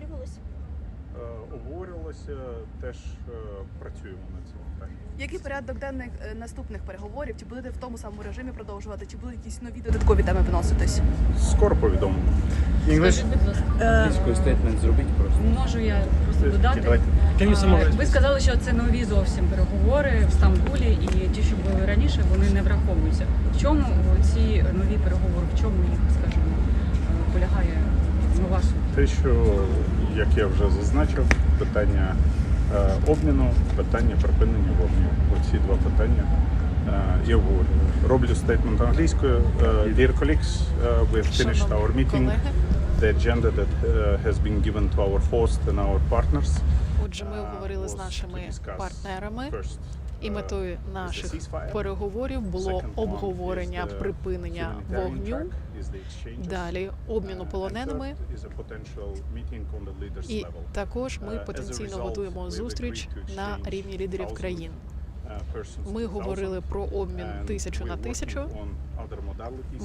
обговорювалося? Е, Обговорювалося, теж е, працюємо над цим питанням. Який порядок денний е, наступних переговорів? Чи будете в тому самому режимі продовжувати? Чи будуть якісь нові додаткові теми виноситись? Скоро повідомимо. Скажіть, Англійською стейтмент зробіть просто. можу я просто додати? Ви сказали, що це нові зовсім переговори в Стамбулі, і ті, що були раніше, вони не враховуються. В чому ці нові переговори, в чому їх, скажімо, Те, що, як я вже зазначив, питання е, обміну, питання припинення вогню. Оці два питання е, я обговорюю. Роблю стейтмент англійською. Е, Dear colleagues, uh, we have finished our meeting. The agenda that uh, has been given to our host and our partners. Отже, ми uh, обговорили з нашими партнерами, і uh, метою наших переговорів було обговорення припинення вогню, далі обміну Uh, полоненими. І також ми Uh, потенційно готуємо зустріч на рівні лідерів 1,000 країн. uh, Ми говорили 1,000. про обмін тисячу на тисячу.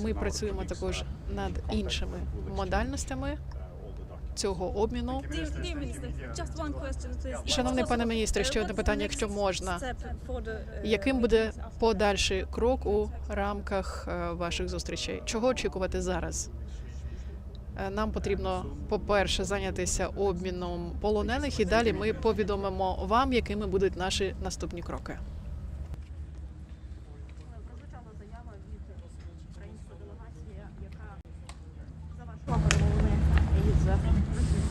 Ми працюємо також над іншими модальностями цього обміну. Шановний пане міністре, ще одне питання, якщо можна. for uh, Яким буде подальший крок у рамках е, ваших зустрічей? Чого очікувати зараз? Е, Нам потрібно, по-перше, зайнятися обміном полонених, і далі ми повідомимо вам, якими будуть наші наступні кроки. taraftan.